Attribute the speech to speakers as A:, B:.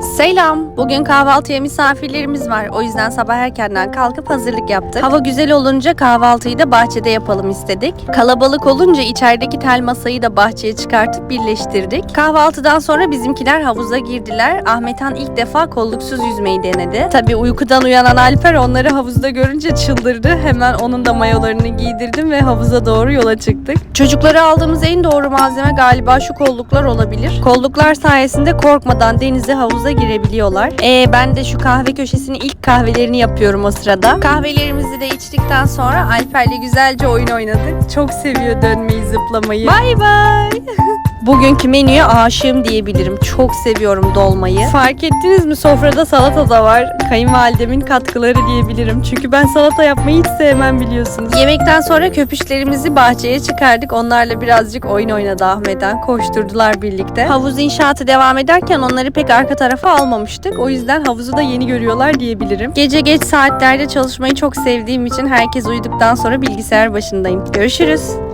A: Selam. Bugün kahvaltıya misafirlerimiz var. O yüzden sabah erkenden kalkıp hazırlık yaptık. Hava güzel olunca kahvaltıyı da bahçede yapalım istedik. Kalabalık olunca içerideki tel masayı da bahçeye çıkartıp birleştirdik. Kahvaltıdan sonra bizimkiler havuza girdiler. Ahmethan ilk defa kolluksuz yüzmeyi denedi. Tabii uykudan uyanan Alper onları havuzda görünce çıldırdı. Hemen onun da mayolarını giydirdim ve havuza doğru yola çıktık. Çocuklara aldığımız en doğru malzeme galiba şu kolluklar olabilir. Kolluklar sayesinde korkmadan denize havuza girebiliyorlar. Ee, ben de şu kahve köşesini ilk kahvelerini yapıyorum o sırada. Kahvelerimizi de içtikten sonra Alper'le güzelce oyun oynadık. Çok seviyor dönmeyi, zıplamayı. Bay bay. Bugünkü menüye aşığım diyebilirim. Çok seviyorum dolmayı. Fark ettiniz mi sofrada salata da var. Kayınvalidemin katkıları diyebilirim. Çünkü ben salata yapmayı hiç sevmem biliyorsunuz. Yemekten sonra köpüşlerimizi bahçeye çıkardık. Onlarla birazcık oyun oynadı Ahmet'ten. Koşturdular birlikte. Havuz inşaatı devam ederken onları pek arka tarafa almamıştık. O yüzden havuzu da yeni görüyorlar diyebilirim. Gece geç saatlerde çalışmayı çok sevdiğim için herkes uyuduktan sonra bilgisayar başındayım. Görüşürüz.